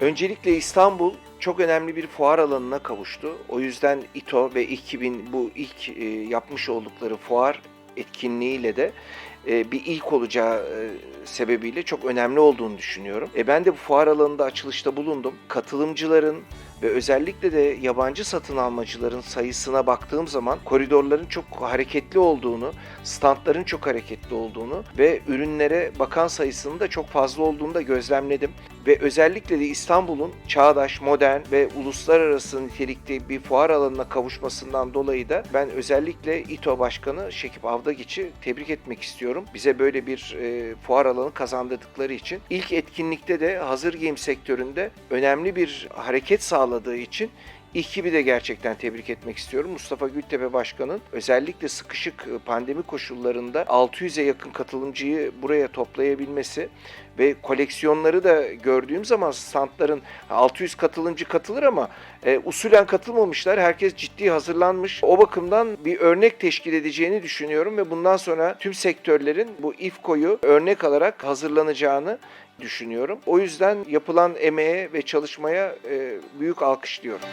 Öncelikle İstanbul çok önemli bir fuar alanına kavuştu. O yüzden İTO ve ekibin bu ilk e, yapmış oldukları fuar etkinliğiyle de e, bir ilk olacağı e, sebebiyle çok önemli olduğunu düşünüyorum. E, ben de bu fuar alanında açılışta bulundum. Katılımcıların ve özellikle de yabancı satın almacıların sayısına baktığım zaman koridorların çok hareketli olduğunu, standların çok hareketli olduğunu ve ürünlere bakan sayısının da çok fazla olduğunu da gözlemledim. Ve özellikle de İstanbul'un çağdaş, modern ve uluslararası nitelikte bir fuar alanına kavuşmasından dolayı da ben özellikle İTO Başkanı Şekip Avdagiç'i tebrik etmek istiyorum. Bize böyle bir e, fuar alanı kazandırdıkları için. İlk etkinlikte de hazır giyim sektöründe önemli bir hareket sağladığı için ekibi de gerçekten tebrik etmek istiyorum. Mustafa Gültepe Başkan'ın özellikle sıkışık e, pandemi koşullarında 600'e yakın katılımcıyı buraya toplayabilmesi ve koleksiyonları da gördüğüm zaman standların 600 katılımcı katılır ama e, usulen katılmamışlar. Herkes ciddi hazırlanmış. O bakımdan bir örnek teşkil edeceğini düşünüyorum ve bundan sonra tüm sektörlerin bu İFKO'yu örnek alarak hazırlanacağını düşünüyorum. O yüzden yapılan emeğe ve çalışmaya e, büyük alkışlıyorum.